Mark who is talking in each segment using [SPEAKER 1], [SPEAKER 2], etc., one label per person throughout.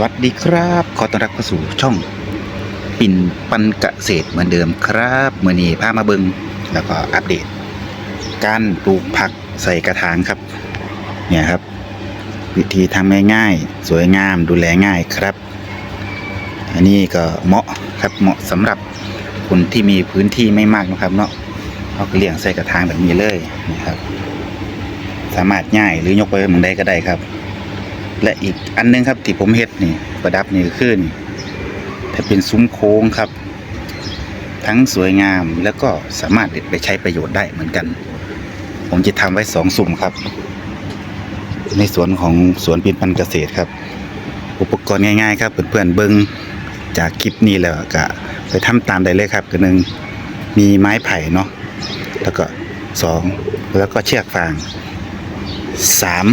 [SPEAKER 1] สวัสดีครับ ขอต้อนรับเข้าสู่ช่อง ปิ่นปันเกษตรเหมือนเดิมครับเมื่อนี้พามาเบิงแล้วก็อัปเดต การปลูกผักใส่กระถางครับ เนี่ยครับ วิธีทำง่ายๆ สวยงามดูแลง่ายครับ อันนี้ก็เหมาะครับเหมาะสำหรับคนที่มีพื้นที่ไม่มากนะครับเนาะเอาก็เลี้ยงใส่กระถางแบบนี้เลยนะครับ สามารถง่ายหรือยกไปเมืองใดก็ได้ครับ และอีกอันหนึงครับที่ผมเฮ็ดนี่ประดับนี่ก็คือนี่ถ้าเป็นซุ้มโค้งครับ ทั้งสวยงามแล้วก็สามารถเด็ดไปใช้ประโยชน์ได้เหมือนกัน ผมจะทำไว้สองสุ่มครับ ในสวนของสวนปินปันเกษตรครับ อุปกรณ์ง่ายๆครับเพื่อนๆเบิ้งจากคลิปนี้แล้วก็ไปทำตามได้เลยครับก็หนึ่งมีไม้ไผ่เนาะแล้วก็สองแล้วก็เชือกฟางสาม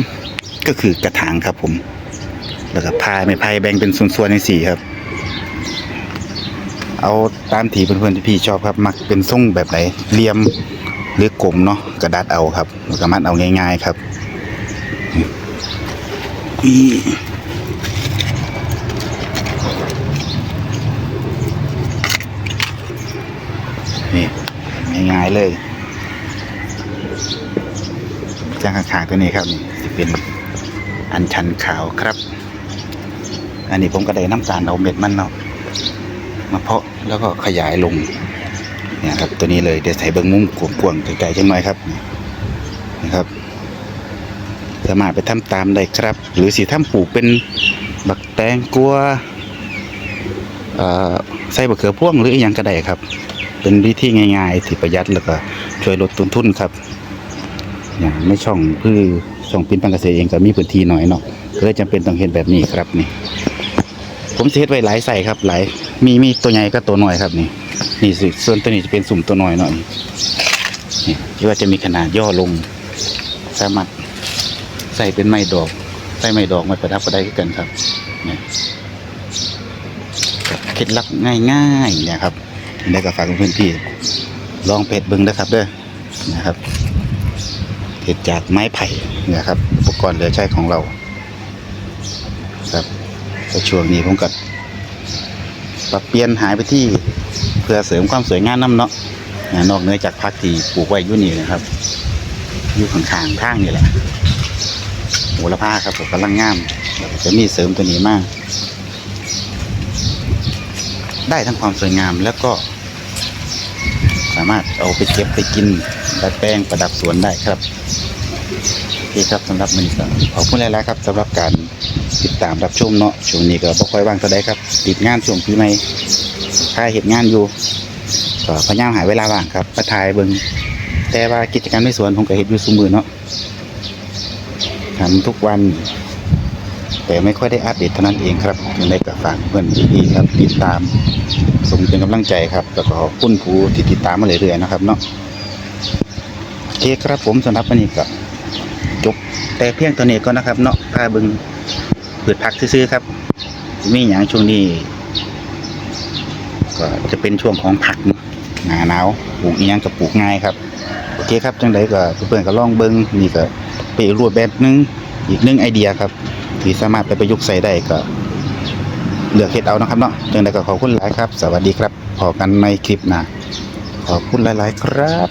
[SPEAKER 1] ก็คือกระถางครับผม แล้วก็พายไม่พายแบ่งเป็นส่วนๆในสี่ครับ เอาตามที่เพื่อนๆที่พี่ชอบครับ มักเป็นทรงแบบไหนเหลี่ยมหรือกลมเนาะกระดาษเอาครับแล้วก็มัดเอาง่าย ๆครับนี่ง่ายๆเลยจ้างข้างๆตัวนี้ครับนี่จะเป็น อันชันขาวครับ อันนี้ผมก็ได้น้ำตาลเอาเม็ดมันเนาะมาเพาะแล้วก็ขยายลงเนี่ยครับตัวนี้เลยเดี๋ยวใส่เบิ้งมุ้งกวางๆไกลๆจังหน่อยครับนะครับ สามารถไปทำตามได้ครับ หรือสีทำปลูกเป็นบักแตงกลัวใส่บักเขือพ่วงหรืออหยังก็ได้ครับ เป็นวิธีง่ายๆที่ประหยัดแล้วก็ช่วยลดต้นทุนครับ อย่างไม่ช่องพือช่องปินปังเกษตรเองก็มีพื้นที่หน้อยเนาะก็เลยจำเป็นต้องเห็นแบบนี้ครับนี่ ผมเฮ็ดไว้หลายใส่ครับหลายมีมีตัวใหญ่ก็ตัวน้อยครับนี่ นี่สิส่วนตัวนี้จะเป็นสุ่มตัวน้อยหน่อยนี่ที่ว่าจะมีขนาดย่อลง สามารถใส่เป็นไม้ดอกใส่ไม้ดอกไม้ประดับก็ได้กันครับนี่เคล็ดลับง่ายๆเนี่ยครับได้ก็ฝากเพื่อนๆพี่ลองเพจเบิ้งนะครับเด้อนะครับ เห็ดจากไม้ไผ่เนี่ยครับ อุปกรณ์เหลือใช้ของเรา ครับแต่ช่วงนี้ผมก็ปรับเปลี่ยนหายไปที่เพื่อเสริมความสวยงามน้ำเนาะนอกเหนือจากพักที่ปลูกไว้อยู่นี่นะครับอยู่ข้างๆทางนี่แหละโหระพาครับผมกำลังงามจะมีเสริมตัวนี้มาก ได้ทั้งความสวยงามแล้วก็ สามารถเอาไปเก็บไปกิน ดัดแปลงประดับสวนได้ครับโอเครับสำหรับมันก็ขอบคุณหลายๆครับสำหรับการติดตามรับชมเนาะช่วงนี้ก็บ่ค่อยว่างเท่าใดครับ ติดงานช่วงปีใหม่ค่าเห็นงานอยู่ก็พยายามหาเวลาว่างครับมาถ่ายเบิ่งแต่ว่ากิจกรรมในสวนผมก็เฮ็ดอยู่ซุมือเนาะทำทุกวัน แต่ไม่ค่อยได้อัปเดตเท่านั้นเองครับยังไงก็ฝากเพื่อนพี่ๆครับติดตามส่งเป็นกำลังใจครับ แล้วก็ขอบคุณผู้ที่ติดตามมาเรื่อยๆนะครับเนาะ เคครับผมสำหรับวันนี้ก็จบแต่เพียงเท่านี้ก็นะครับเนาะพาเบิ่งพืชผักซื้อครับ มีอย่างช่วงนี้ก็จะเป็นช่วงของผักหนาหนาวปลูกอีหยังกับปลูกง่ายครับโอเคครับจังไดก็เพื่อนๆก็ลองเบิ้งนี่ก็เป็นอีกรูปแบบนึงอีกนึงไอเดียครับ ที่สามารถไปประยุกต์ใส่ได้ก็เลือกเฮ็ดเอานะครับเนาะจังไดก็ขอบคุณหลายครับ สวัสดีครับพอกันในคลิปหน้าขอบคุณหลาย ๆ ครับ